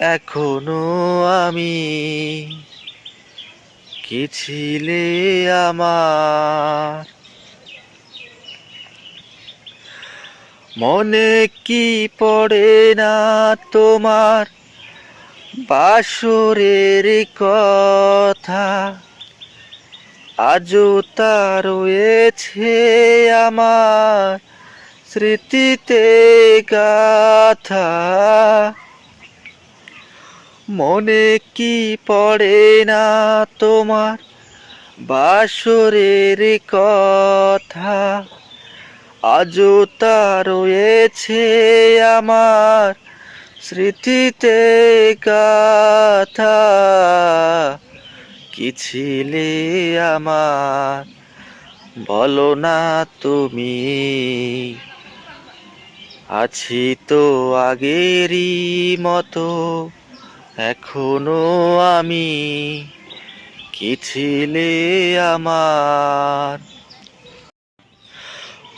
এখনও আমি কি ছিলে আমার? মনে কি পড়ে না তোমার বাসরের কথা? আজও তা রয়েছে আমার স্মৃতিতে গাথা। মনে কি পড়ে না তোমার? বাসরের কথা আজও তা রয়েছে আমার স্মৃতিতে গাথা। কি ছিলে আমার? বলো না তুমি। আছি তো আগেরই মতো। এখনও আমি কি ছিলে আমার।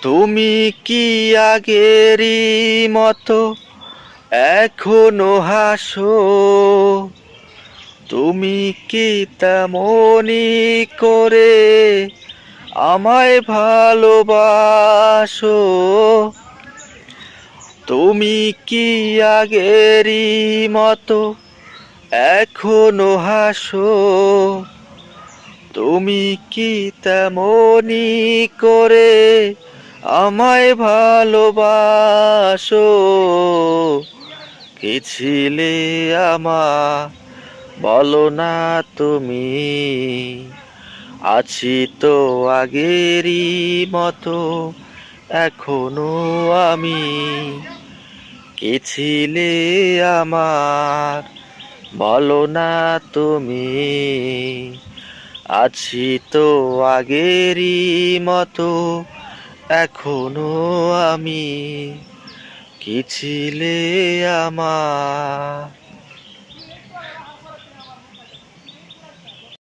তুমি কি আগেরই মতো এখনও হাসো? তুমি কি তেমনি করে আমায় ভালোবাসো? তুমি কি আগেরই মতো এখনও হাসো, তুমি কি তেমনি করে আমায় ভালোবাসো? কি ছিলে আমা, বলো না তুমি, আছি তো আগেরই মতো, এখনও আমি। কি ছিলে আমার বলো না তুমি আছি তো আগেরই মতো এখনও আমি কি ছিলে আমার?